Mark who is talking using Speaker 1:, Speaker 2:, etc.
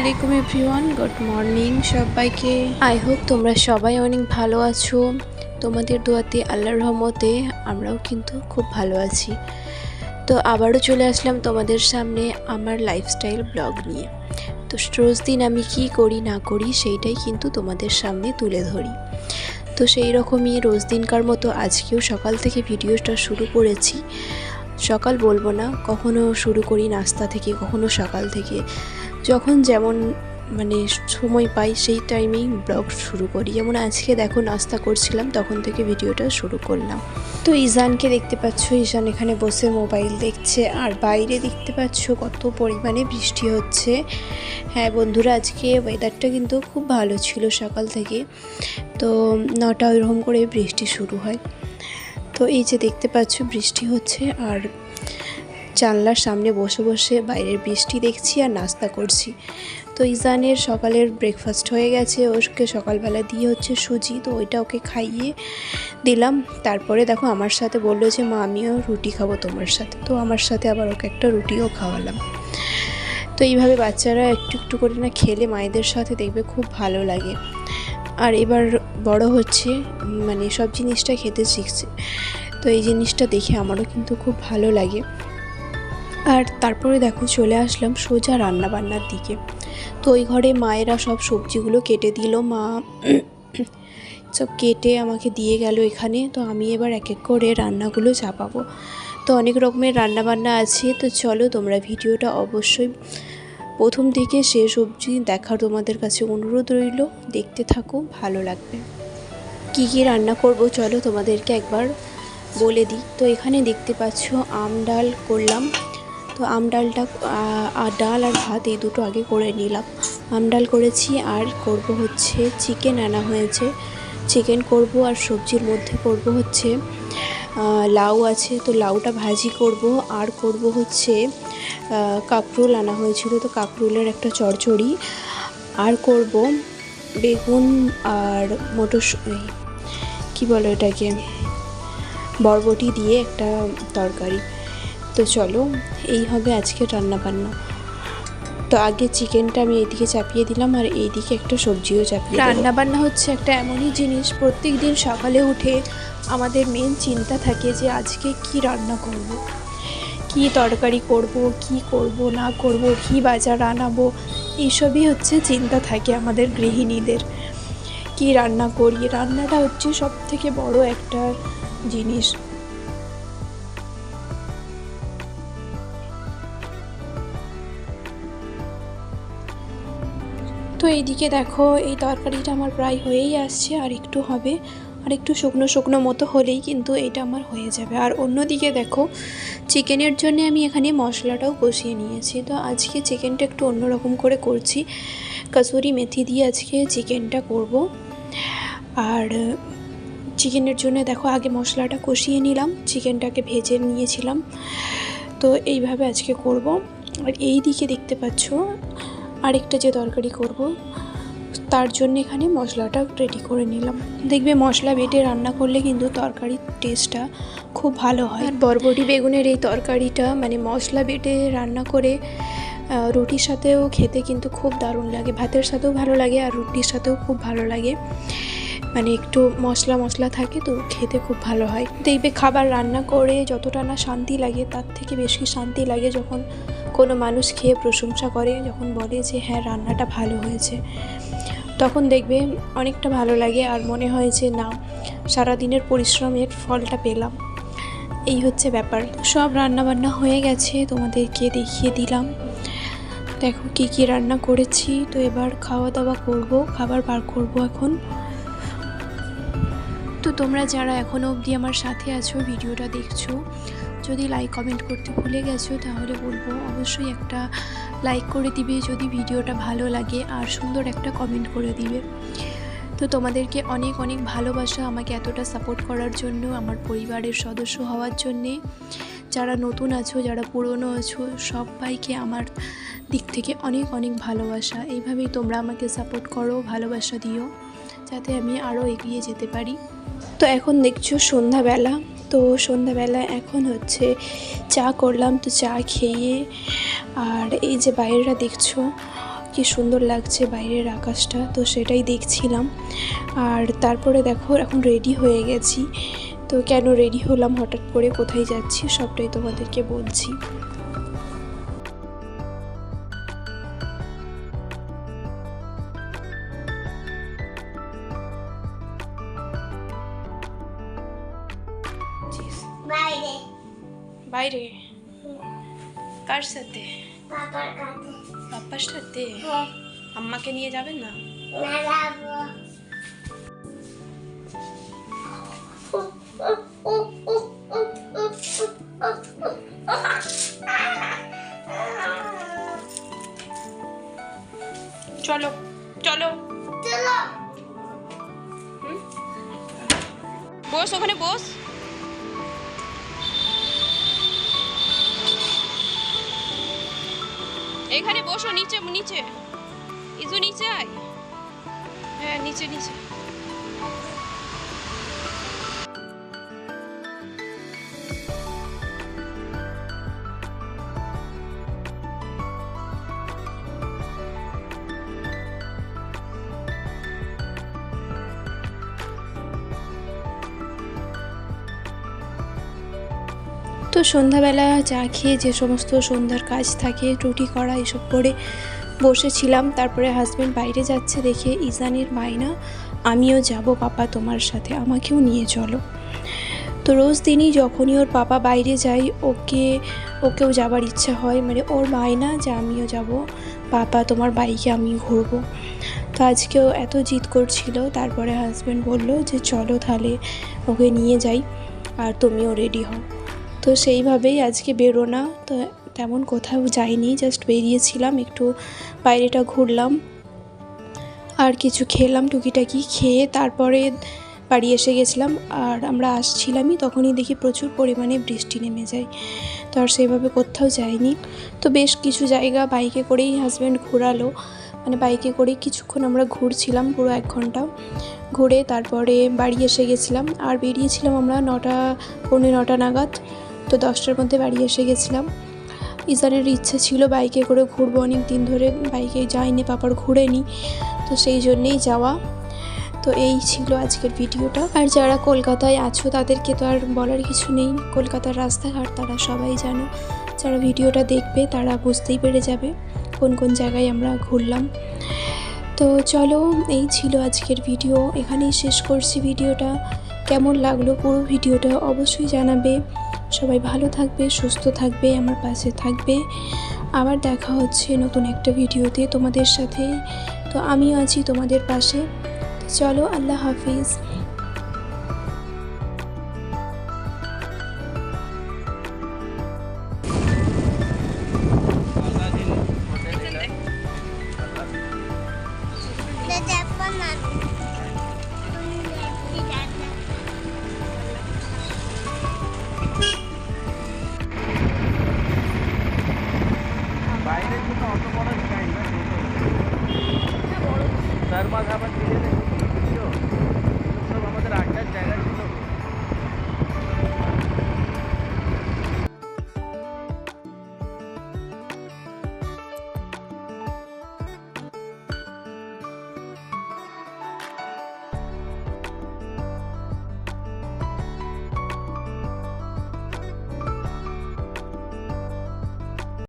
Speaker 1: আলাইকুম everyone, good morning সবাইকে। I hope তোমরা সবাই অনেক ভালো আছো। তোমাদের দোয়াতে আল্লাহর রহমতে আমরাও কিন্তু খুব ভালো আছি। তো আবারও চলে আসলাম তোমাদের সামনে আমার লাইফস্টাইল ব্লগ নিয়ে। তো রোজ দিন আমি কি করি, না করি, সেইটাই কিন্তু তোমাদের সামনে তুলে ধরি। তো সেই রকমই রোজ দিনকার মতো আজকেও সকাল থেকে ভিডিওটা শুরু করেছি। সকাল বলব না, কখনো শুরু করি নাস্তা থেকে, কখনো সকাল থেকে। যখন যেমন মানে সময় পাই সেই টাইমেই ব্লগ শুরু করি। যেমন আজকে দেখো নাস্তা করছিলাম, তখন থেকে ভিডিওটা শুরু করলাম। তো ইজানকে দেখতে পাচ্ছ ইজান এখানে বসে মোবাইল দেখছে। আর বাইরে দেখতে পাচ্ছ কত পরিমাণে বৃষ্টি হচ্ছে। হ্যাঁ বন্ধুরা, আজকে ওয়েদারটা কিন্তু খুব ভালো ছিল সকাল থেকে। তো নটা ওইরকম করে বৃষ্টি শুরু হয়। তো এই যে দেখতে পাচ্ছ বৃষ্টি হচ্ছে, আর জানলার সামনে বসে বসে বাইরের বৃষ্টি দেখছি আর নাস্তা করছি। তো ইজানের সকালের ব্রেকফাস্ট হয়ে গেছে, ওকে সকালবেলা দিয়ে হচ্ছে সুজি, তো ওইটা ওকে খাইয়ে দিলাম। তারপরে দেখো আমার সাথে বলল যে, মা, আমিও রুটি খাব তোমার সাথে। তো আমার সাথে আবার ওকে একটা রুটিও খাওয়ালাম। তো এইভাবে বাচ্চারা একটু একটু করে না খেলে, মায়েদের সাথে দেখবে খুব ভালো লাগে। আর এবার বড় হচ্ছে মানে সব জিনিসটা খেতে শিখছে। তো এই জিনিসটা দেখে আমারও কিন্তু খুব ভালো লাগে। আর তারপরে দেখো চলে আসলাম সোজা রান্না বান্নার দিকে। তো ওই ঘরে মায়েরা সব সবজিগুলো কেটে দিল, মা সব কেটে আমাকে দিয়ে গেল এখানে। তো আমি এবার এক এক করে রান্নাগুলো চাপাবো। তো অনেক রকমের রান্না বান্না আছে, তো চলো তোমরা ভিডিওটা অবশ্যই প্রথম থেকে শেষ অবধি দেখার তোমাদের কাছে অনুরোধ রইল। দেখতে থাকো, ভালো লাগবে। কী কী রান্না করব চলো তোমাদেরকে একবার বলে দিই। তো এখানে দেখতে পাচ্ছ আম ডাল করলাম তো আম ডালটা আর ডাল আর ভাত এই দুটো আগে করে নিলাম। আম ডাল করেছি আর করব হচ্ছে চিকেন আনা হয়েছে। চিকেন করব আর সবজির মধ্যে করব হচ্ছে লাউ আছে। তো লাউটা ভাজি করব আর করব হচ্ছে কাঁকরোল আনা হয়েছিল। তো কাঁকরোলের একটা চড়চড়ি। আর করব বেগুন আর মটর কী বলো এটাকে বরবটি দিয়ে একটা তরকারি। তো চলো, এই হবে আজকে রান্না বান্না তো আগে চিকেনটা আমি এইদিকে চাপিয়ে দিলাম আর এইদিকে একটা সবজিও চাপিয়ে রান্না বান্না হচ্ছে একটা এমনই জিনিস প্রত্যেক দিন সকালে উঠে আমাদের মেন চিন্তা থাকে যে আজকে কি রান্না করব। কি তরকারি করব, কি করব, না করব, কি বাজার আনাবো? এইসবই হচ্ছে চিন্তা থাকে আমাদের গৃহিণীদের। কি রান্না করি? রান্নাটা হচ্ছে সব থেকে বড় একটা জিনিস। তো এইদিকে দেখো, এই তরকারিটা আমার প্রায় হয়েই আসছে, আর একটু হবে, আর একটু শুকনো শুকনো মতো হলেই কিন্তু এটা আমার হয়ে যাবে। আর অন্যদিকে দেখো, চিকেনের জন্য আমি এখানে মশলাটাও কষিয়ে নিয়েছি। তো আজকে চিকেনটা একটু অন্যরকম করে করছি। কাসুরি মেথি দিয়ে আজকে চিকেনটা করব। আর চিকেনের জন্য দেখো, আগে মশলাটা কষিয়ে নিলাম, চিকেনটাকে ভেজে নিয়েছিলাম। তো এইভাবে আজকে করব। আর এই দিকে দেখতে পাচ্ছ আরেকটা যে তরকারি করব, তার জন্য এখানে মশলাটা রেডি করে নিলাম। দেখবে মশলা বেটে রান্না করলে কিন্তু তরকারির টেস্টটা খুব ভালো হয়। আর বরবটি বেগুনের এই তরকারিটা মানে মশলা বেটে রান্না করে রুটির সাথেও খেতে কিন্তু খুব দারুণ লাগে। ভাতের সাথেও ভালো লাগে আর রুটির সাথেও খুব ভালো লাগে। মানে একটু মশলা মশলা থাকে তো খেতে খুব ভালো হয়। দেখবে খাবার রান্না করে যতটা না শান্তি লাগে, তার থেকে বেশি শান্তি লাগে যখন কোনো মানুষ খেয়ে প্রশংসা করে, যখন বলে যে হ্যাঁ রান্নাটা ভালো হয়েছে। তখন দেখবে অনেকটা ভালো লাগে আর মনে হয় যে না, সারাদিনের পরিশ্রমের ফলটা পেলাম। এই হচ্ছে ব্যাপার। সব রান্না বান্না হয়ে গেছে, তোমাদেরকে দেখিয়ে দিলাম। দেখো কি কি রান্না করেছি, তো এবার খাওয়া দাওয়া করব, খাবার বার করব এখন। তো তোমরা যারা এখনও অবধি আমার সাথে আছো, ভিডিওটা দেখছ, যদি লাইক কমেন্ট করতে ভুলে গেছো, তাহলে বলব অবশ্যই একটা লাইক করে দিবে যদি ভিডিওটা ভালো লাগে, আর সুন্দর একটা কমেন্ট করে দিবে। তো তোমাদেরকে অনেক অনেক ভালোবাসা আমাকে এতটা সাপোর্ট করার জন্য, আমার পরিবারের সদস্য হওয়ার জন্যে। যারা নতুন আছো, যারা পুরনো আছো, সবাইকে আমার দিক থেকে অনেক অনেক ভালোবাসা। এইভাবেই তোমরা আমাকে সাপোর্ট করো, ভালোবাসা দিও, যাতে আমি আরও এগিয়ে যেতে পারি। তো এখন দেখছ সন্ধ্যাবেলা। তো সন্ধ্যাবেলা এখন হচ্ছে চা করলাম, তো চা খেয়ে আর এই যে বাইরেটা দেখছ, কি সুন্দর লাগছে বাইরের আকাশটা, তো সেটাই দেখছিলাম। আর তারপরে দেখো এখন রেডি হয়ে গেছি। তো কেন রেডি হলাম হঠাৎ করে, কোথায় যাচ্ছি, সবটাই তোমাদেরকে বলছি।
Speaker 2: বাইরে।
Speaker 1: বাইরে? কার সাথে?
Speaker 2: বাবার কাছে।
Speaker 1: সাথে?
Speaker 2: হ্যাঁ।
Speaker 1: আম্মাকে নিয়ে যাবেন না?
Speaker 2: না যাব।
Speaker 1: চলো চলো।
Speaker 2: চলো।
Speaker 1: বস ওখানে বস। এখানে বসো নিচে নিচে। ইজু নিচে আয়। হ্যাঁ নিচে নিচে। তো সন্ধ্যাবেলা চা খেয়ে যে সমস্ত সন্ধ্যার কাজ থাকে, রুটি করা এসব করে বসেছিলাম। তারপরে হাজব্যান্ড বাইরে যাচ্ছে দেখে ইজানের মায়না আমিও যাব পাপা তোমার সাথে, আমাকেও নিয়ে চলো। তো রোজ দিনই যখনই ওর পাপা বাইরে যায় ওকে, ওকেও যাবার ইচ্ছা হয়। মানে ওর মায়না যে আমিও যাব, পাপা তোমার বাইকে আমি ঘুরবো। তো আজকেও এত জিদ করছিল। তারপরে হাজব্যান্ড বলল যে, চলো তাহলে, ওকে নিয়ে যাই, আর তুমিও রেডি হও। তো সেইভাবেই আজকে বেরোনা তো তেমন কোথাও যাইনি জাস্ট বেরিয়েছিলাম, একটু বাইরেটা ঘুরলাম। আর কিছু খেলাম, টুকিটাকি খেয়ে তারপরে বাড়ি এসে গেছিলাম। আর আমরা আসছিলামই, তখনই দেখি প্রচুর পরিমাণে বৃষ্টি নেমে যায়। তো আর সেইভাবে কোথাও যাইনি। তো বেশ কিছু জায়গা বাইকে করেই হাজব্যান্ড ঘোরালো। মানে বাইকে করেই কিছুক্ষণ আমরা ঘুরছিলাম পুরো এক ঘণ্টা। ঘুরে তারপরে বাড়ি এসে গেছিলাম। আর বেরিয়েছিলাম আমরা নটা, পৌনে নটা নাগাদ। তো দশটার মধ্যে বাড়ি এসে গেছিলাম। ইজানের ইচ্ছে ছিল বাইকে করে ঘুরবো, অনেক দিন ধরে বাইকে যাইনি পাপার ঘুরেনি, তো সেই জন্যেই যাওয়া। তো এই ছিল আজকের ভিডিওটা। আর যারা কলকাতায় আছো, তাদেরকে তো আর বলার কিছু নেই। কলকাতার রাস্তাঘাট তারা সবাই জানো। যারা ভিডিওটা দেখবে, তারা বুঝতেই পেরে যাবে কোন কোন জায়গায় আমরা ঘুরলাম। তো চলো, এই ছিল আজকের ভিডিও। এখানেই শেষ করছি ভিডিওটা। কেমন লাগল পুরো ভিডিওটা অবশ্যই জানাবে। সবাই ভালো থাকবে, সুস্থ থাকবে, আমার পাশে থাকবে। আবার দেখা হচ্ছে নতুন একটা ভিডিওতে তোমাদের সাথে। তো আমিও আছি তোমাদের পাশে। চলো, আল্লাহ হাফিজ।